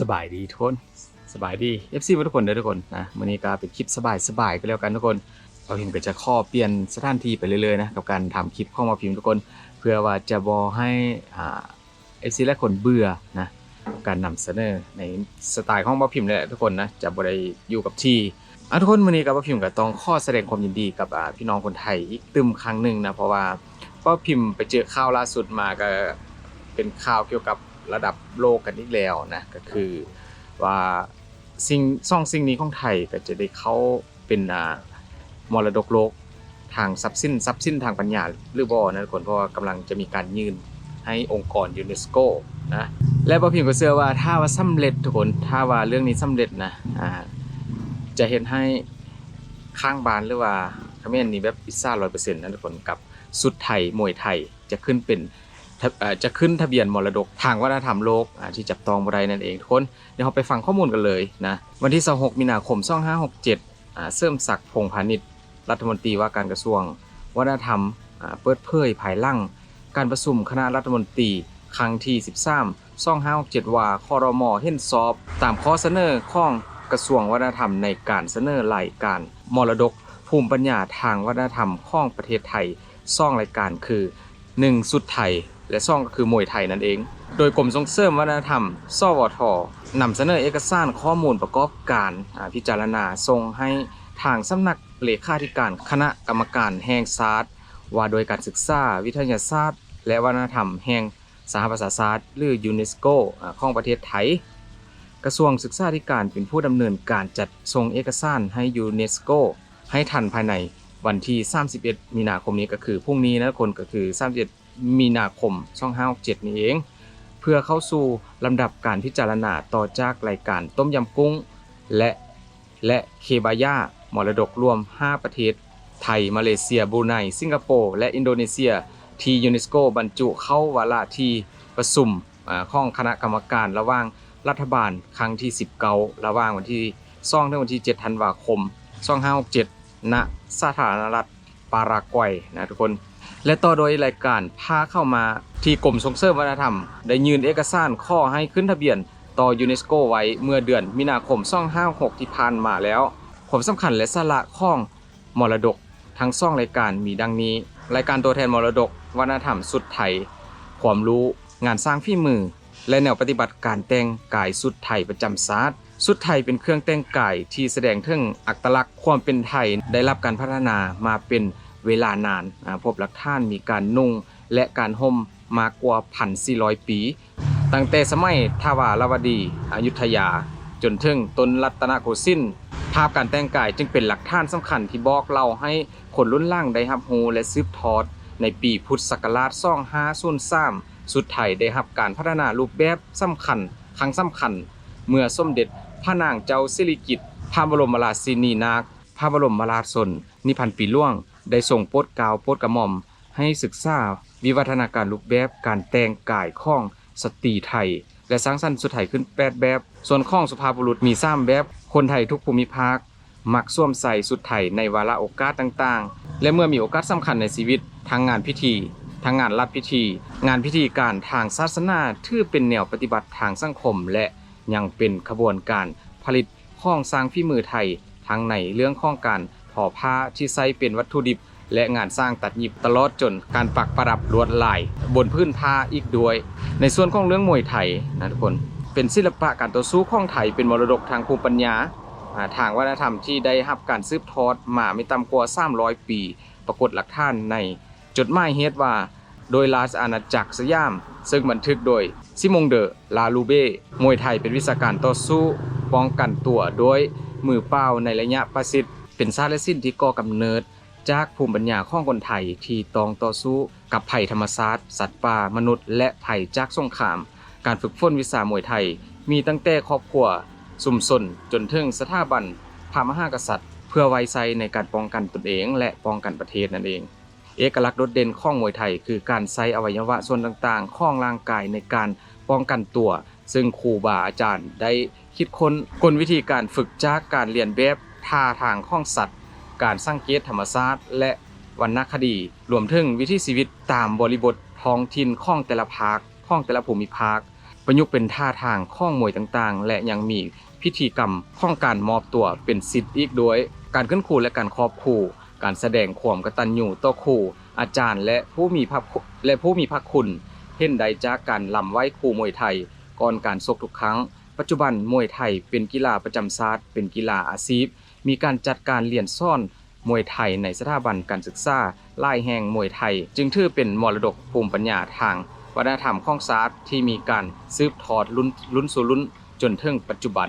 สบายดีทุกคนสบายดี FC ทุกคนเด้อทุกคนนะวันนี้ก็เป็นคลิปสบายสบายก็แล้วกันทุกคนเราพิมพ์ก็จะข้อเปลี่ยนสถานที่ไปเรื่อยๆนะกับการทำคลิปข้อมาพิมพ์ทุกคน เพื่อว่าจะบอให้อ่า FC และคนเบื่อนะการนำเสนอในสไตล์ของมาพิมพ์นี่แหละทุกคนนะจะบ่ได้อยู่กับที่อะทุกคนวันนี้กับมาพิมพ์ก็ต้องข้อแสดงความยินดีกับอ่าพี่น้องคนไทยอีกตึมครั้งหนึ่งนะเพราะว่าป้าพิมพ์ไปเจอข่าวล่าสุดมาก็เป็นข่าวเกี่ยวกับ ระดับโลกกันอีกแล้วนะก็คือว่าสิ่งซ่องสิ่งนี้ของไทยก็จะได้เข้าเป็นอ่ามรดกโลกทางทรัพย์สินทรัพย์สินทางปัญญาหรือบ่นะทุกคนเพราะว่ากำลังจะมีการยื่นให้องค์กรยูเนสโกนะและบ่เพียงก็เชื่อว่าถ้าว่าสำเร็จทุกคนถ้าว่าเรื่องนี้สำเร็จนะอ่าจะเห็นให้ข้างบ้านหรือว่าคอมเมนนี่แบบพิซซ่า100%นะทุกคนกับสุดไทยมวยไทยจะขึ้นเป็น จะขึ้นทะเบียนมรดกทางวัฒนธรรมโลกที่จับต้องบ่ได้นั่นเองทุกคนเดี๋ยวเราไปฟังข้อมูลกันเลยนะวันที่ 26 มีนาคม 2567เสริมศักดิ์พงพาณิชย์รัฐมนตรีว่าการกระทรวง วัฒนธรรมเปิดเผยภายหลังการประชุมคณะรัฐมนตรีครั้งที่ 13 2567 ว่าคอรมอเห็นสอบ ตามข้อเสนอของกระทรวงวัฒนธรรมในการเสนอรายการมรดก ภูมิปัญญาทางวัฒนธรรมของประเทศไทยซ่องรายการคือ 1 สุดไทย และซ่องก็คือมวยไทยนั่นเอง โดยกรมส่งเสริมวัฒนธรรม สวทนำเสนอเอกสารข้อมูลประกอบการพิจารณาส่งให้ทางสำนักเลขาธิการคณะกรรมการแห่งศาสตร์ว่าโดยการศึกษาวิทยาศาสตร์ และวัฒนธรรมแห่งสหประชาชาติหรือยูเนสโกของประเทศไทย กระทรวงศึกษาธิการเป็นผู้ดำเนินการจัดส่งเอกสารให้ยูเนสโกให้ทันภายในวันที่ 31 มีนาคมนี้ก็คือพรุ่งนี้นะคนก็คือ 31 มีนาคม 2567 นี้เอง เพื่อเข้าสู่ลำดับการพิจารณาต่อจากรายการต้มยำกุ้ง และและเคบายามรดกรวม 5 ประเทศ ไทย มาเลเซีย บรูไน สิงคโปร์ และอินโดนีเซีย ที่ยูเนสโกบรรจุเข้าวาระที่ประชุมอ่าของคณะกรรมการระหว่างรัฐบาลครั้งที่ 19 ระหว่างวันที่2ถึงวันที่ 7 ธันวาคม 2567 ณสาธารณรัฐปารากวัยนะทุกคน และต่อโดยรายการพาเข้ามาที่กรมส่งเสริมวัฒนธรรม ได้ยื่นเอกสารข้อให้ขึ้นทะเบียน ต่อยูเนสโกไว้เมื่อเดือนมีนาคม2556ที่ผ่านมาแล้วผมสำคัญและสาระข้องมรดกทั้งซ่องรายการมีดังนี้ รายการตัวแทนมรดกวัฒนธรรมสุดไทย ความรู้งานสร้างฝีมือ และแนวปฏิบัติการแต่งกายสุดไทยประจำศาสตร์สุดไทยเป็นเครื่องแต่งกายที่แสดงถึงอัตลักษณ์ความเป็นไทยได้รับการพัฒนามาเป็น เวลานานพบหลักฐานมีการนุ่งและการห่มมากกว่า 1,400 ปี ตั้งแต่สมัยทวารวดีอยุธยา จนถึงต้นรัตนโกสินทร์ภาพการแต่งกายจึงเป็นหลักฐานสำคัญที่บอกเล่าให้คนรุ่นล่างได้รับรู้และสืบทอด ในปีพุทธศักราช2503สุดไทยได้รับการพัฒนารูปแบบสำคัญครั้งสำคัญ เมื่อสมเด็จพระนางเจ้าสิริกิติ์พระบรมราชินีนาถพระบรมราชชนนิพันธ์ปีหล่วง ได้ส่งโปรดกล้าโปรดกระหม่อม ให้ศึกษาวิวัฒนาการรูปแบบการแต่งกายข้องสตรีไทย และสร้างสรรค์สุดไทยขึ้น 8 แบบ ส่วนข้องสุภาพบุรุษมี3แบบ คนไทยทุกภูมิภาค มักสวมใส่สุดไทยในวาระโอกาสต่างๆ และเมื่อมีโอกาสสำคัญในชีวิตทั้งงานพิธีทั้งงานรัฐพิธี งานพิธีการทางศาสนาถือเป็นแนวปฏิบัติทางสังคม และยังเป็นขบวนการผลิตข้องสร้างฝีมือไทยทั้งในเรื่องข้องการ ทอผ้าที่ใช้เป็นวัตถุดิบ และงานสร้างตัดหยิบตลอดจนการปักประดับลวดลาย บนพื้นผ้าอีกด้วย ในส่วนของเรื่องมวยไทยนะทุกคนเป็นศิลปะการต่อสู้ของไทยเป็นมรดกทางภูมิปัญญาทางวัฒนธรรมที่ได้รับการสืบทอดมาไม่ต่ำกว่า300 ปี ปรากฏหลักฐานในจดหมายเฮดว่า โดยราชอาณาจักรสยาม ซึ่งบันทึกโดยซิมงเดอลาลูเบ้มวยไทยเป็นวิชาการต่อสู้ป้องกันตัวโดยมือเปล่าในระยะประสิทธิ์ เป็นศาและศิลป์ที่ก่อกำเนิด จากภูมิปัญญาของคนไทยที่ต้องต่อสู้กับภัยธรรมชาติสัตว์ป่ามนุษย์ และภัยจากสงคราม การฝึกฝนวิชามวยไทย มีตั้งแต่ครอบครัวสุมสนจนถึงสถาบันพระมหากษัตริย์ เพื่อไว้ใจในการป้องกันตนเอง และป้องกันประเทศนั่นเอง เอกลักษณ์โดดเด่นของมวยไทย คือการใช้อวัยวะส่วนต่างๆของร่างกายในการป้องกันตัว ซึ่งครูบาอาจารย์ได้คิดค้นกลวิธีการฝึกจากการเรียนแบบ ท่าทางของสัตว์ การสังเกตธรรมชาสติและวรรณคดี รวมถึงวิถีชีวิตตามบริบทท้องถิ่นของแต่ละภาคของแต่ละภูมิภาค ประยุกต์เป็นท่าทางข้องมวยต่างๆ และยังมีพิธีกรรมข้องการมอบตัวเป็นสิทธิ์อีกด้วย การขึ้นครูและการครอบครูการแสดงความกตัญญูต่อครูอาจารย์และผู้มีพระและผู้มีพระคุณเห็นใดจากการลำไว้ครูมวยไทย ก่อนการชกทุกครั้ง ปัจจุบันมวยไทยเป็นกีฬาประจำชาติเป็นกีฬาอาชีพ มีการจัดการเรียนซ่อนมวยไทยในสถาบันการศึกษาหลายแห่งมวยไทย จึงถือเป็นมรดกภูมิปัญญาทางวัฒนธรรมของศาสตร์ที่มีการสืบทอดรุ่นรุ่นสู่รุ่นจนถึงปัจจุบัน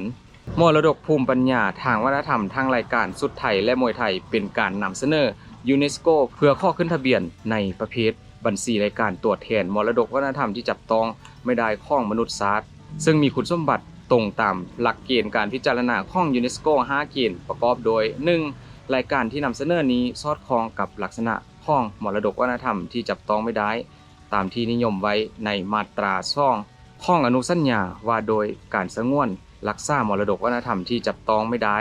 มรดกภูมิปัญญาทางวัฒนธรรมทางรายการสุดไทยและมวยไทยเป็นการนำเสนอยูเนสโกเพื่อข้อขึ้นทะเบียนในประเภทบัญชีรายการตรวจแทนมรดกวัฒนธรรมที่จับต้องไม่ได้ข้องมนุษยศาสตร์ ซึ่งมีคุณสมบัติ ตรงตามหลักเกณฑ์การพิจารณาของยูเนสโก5เกณฑ์ประกอบโดย 1. รายการที่นำเสนอนี้สอดคล้องกับลักษณะของมรดกวัฒนธรรมที่จับต้องไม่ได้ ตามที่นิยมไว้ในมาตราซ่องข้องอนุสัญญาว่าโดยการสงวนรักษามรดกวัฒนธรรมที่จับต้องไม่ได้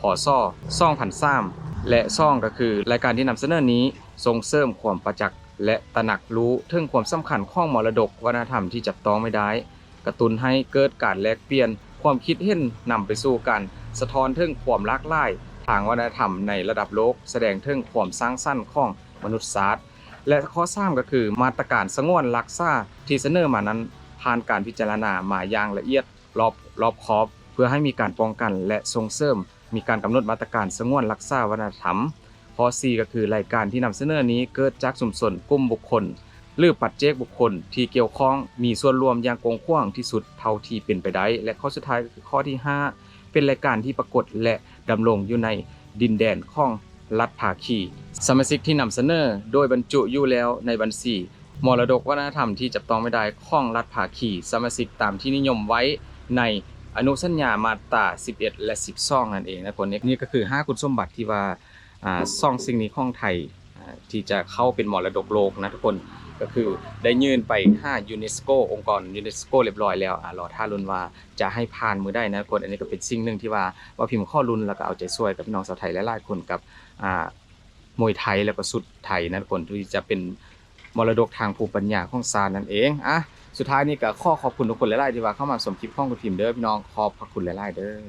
ขอซ่อซ่องผันซ้ำและซ่องก็คือรายการที่นำเสนอนี้ส่งเสริมความประจักษ์และตระหนักรู้ถึงความสำคัญของมรดกวัฒนธรรมที่จับต้องไม่ได้ กระตุ้นให้เกิดการแลกเปลี่ยน ความคิดเห็นนำไปสู่การสะท้อนถึงความหลากหลาย ทางวัฒนธรรมในระดับโลก แสดงถึงความสร้างสรรค์ของมนุษยศาสตร์ และข้อ3ก็คือมาตรการสงวนรักษาที่เสนอมานั้นผ่านการพิจารณามาอย่างละเอียดรอบรอบคอบ เพื่อให้มีการป้องกันและส่งเสริม มีการกำหนดมาตรการสงวนรักษาวัฒนธรรมข้อ4ก็คือรายการที่นำเสนอนี้เกิดจากสุมชนกลุ่มบุคคล หรือปัจเจกบุคคลที่เกี่ยวข้องมีส่วนรวมอย่างกว้างขวางที่สุดเท่าที่เป็นไปได้ และข้อสุดท้ายก็คือข้อที่ 5 เป็นรายการที่ปรากฏและดำรงอยู่ในดินแดนของรัฐภาคีสมาชิกที่นำเสนอ โดยบรรจุอยู่แล้วในบัญชีมรดกวัฒนธรรมที่จับต้องไม่ได้ของรัฐภาคีสมาชิกตามที่นิยมไว้ในอนุสัญญามาตรา11 และ 12 นั่นเองนะคนนี้นี่ก็คือ 5 คุณสมบัติที่ว่าซ่องสิ่งนี้ของไทยที่จะเข้าเป็นมรดกโลกนะทุกคน ก็คือได้ยื่นไป5ยูเนสโกองค์กรยูเนสโกเรียบร้อยแล้วอ่ารอท่ารุนว่าจะให้ผ่านมือได้นะคนอันนี้ก็เป็นสิ่งหนึ่งที่ว่าว่าพิมพ์ข้อรุนแล้วก็เอาใจช่วยกับพี่น้องชาวไทยหลายคนกับอ่ามวยไทยแล้วก็สุดไทยนะคนที่จะเป็นมรดกทางภูมิปัญญาของซานนั่นเองอะสุดท้ายนี่ก็ข้อขอบคุณทุกคนหลายๆที่ว่าเข้ามาสมคลิปข้องคุณพิมพ์เด้อพี่น้องขอบพระคุณหลายๆเด้อ